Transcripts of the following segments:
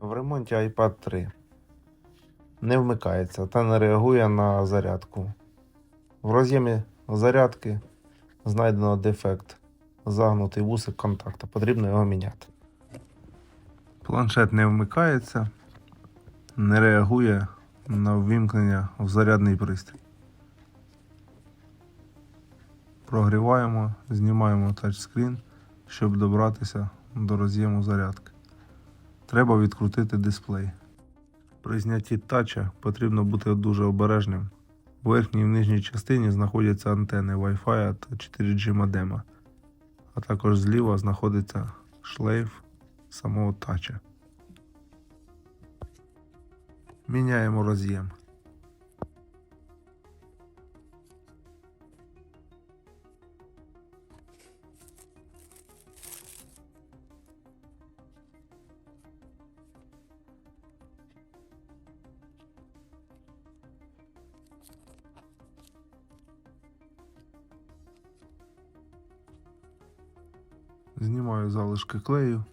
В ремонті iPad 3 не вмикається та не реагує на зарядку. В роз'ємі зарядки знайдено дефект. Загнутий вусик контакта. Потрібно його міняти. Планшет не вмикається, не реагує на ввімкнення в зарядний пристрій. Прогріваємо, знімаємо тачскрін, щоб добратися до роз'єму зарядки. Треба відкрутити дисплей. При знятті тача потрібно бути дуже обережним. У верхній і в нижній частині знаходяться антени Wi-Fi та 4G модема, а також зліва знаходиться шлейф самого тача. Міняємо роз'єм. Знімаю залишки клею.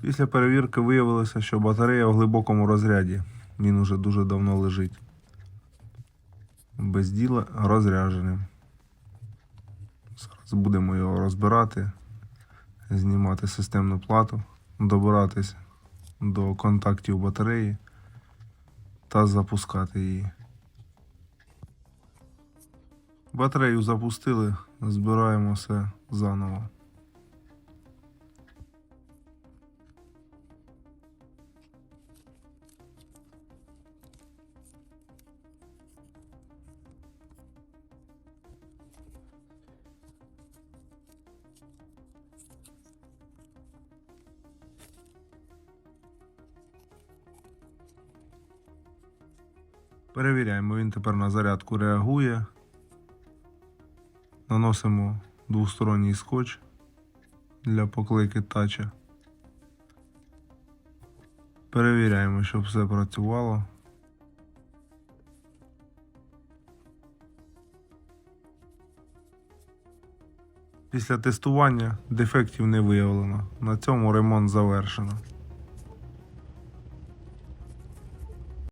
Після перевірки виявилося, що батарея в глибокому розряді. Він уже дуже давно лежить. Без діла розрядженим. Будемо його розбирати, знімати системну плату, добиратись до контактів батареї та запускати її. Батарею запустили, збираємо все заново. Перевіряємо, він тепер на зарядку реагує. Наносимо двосторонній скотч для поклейки тача. Перевіряємо, щоб все працювало. Після тестування дефектів не виявлено. На цьому ремонт завершено.